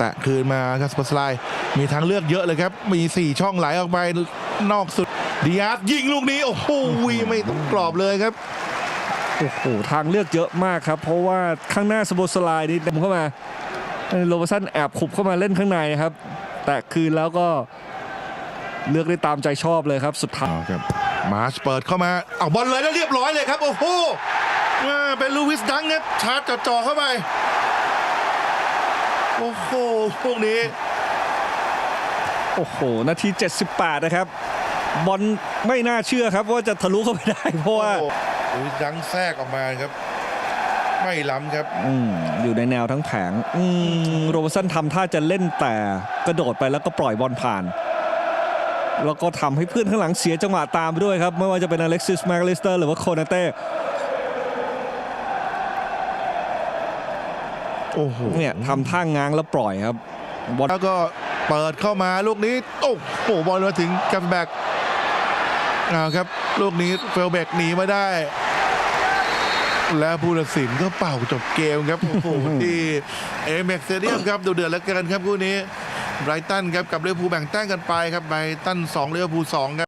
แตะคืนมาครับสปอร์ตไลน์มีทางเลือกเยอะเลยครับ มี 4 ช่องไหลออกไปนอกสุดดิอาร์ตยิงลูกนี้ โอ้โหไม่ต้องกรอบเลยครับ โอ้โหทางเลือกเยอะมากครับ เพราะว่าข้างหน้าสโบสไลน์นี่เต็มเข้ามาโรบสันแอบขุบเข้ามาเล่นข้างในครับ แต่คืนแล้วก็เลือกได้ตามใจชอบเลยครับสุดท้ายเอาครับมาร์ชเปิดเข้ามาเอาบอลเลยแล้วเรียบร้อยเลยครับ โอ้โหอ่าเป็นลูวิสดังครับชาร์จจ่อๆเข้าไป โอ้โหพวกนี้ โอ้โห นาที 78 นะครับ บอลไม่น่าเชื่อครับว่าจะทะลุเข้าไปได้ เพราะว่าโอ้โหลูวิสดังแทรกออกมาครับ ไม่ล้ำครับ อืมอยู่ในแนวทั้งแผงอืมโรบสันทำท่าจะเล่นแต่กระโดดไปแล้วก็ปล่อยบอลผ่าน แล้วก็ทำให้เพื่อนข้างหลังเสียจังหวะตามไปด้วยครับ ไม่ว่าจะเป็นอเล็กซิสแมกลิสเตอร์หรือว่าโคนาเต้ โอ้โหเนี่ยทำท่างง้างแล้วปล่อยครับบอลแล้วก็เปิดเข้ามาลูกนี้โอ้โหบอลมาถึงกัมแบกเอาครับ ลูกนี้เฟลเบกหนีมาได้ แล้วผู้ตัดสินก็เป่าจบเกมครับโอ้โหที่เอเม็กเซเดียมครับดูเดือดเหลือเกินครับคู่นี้ไบรตันครับกับเรือพูลแบ่งแต้มกันไปครับไบรตัน2เรือพูล2ครับ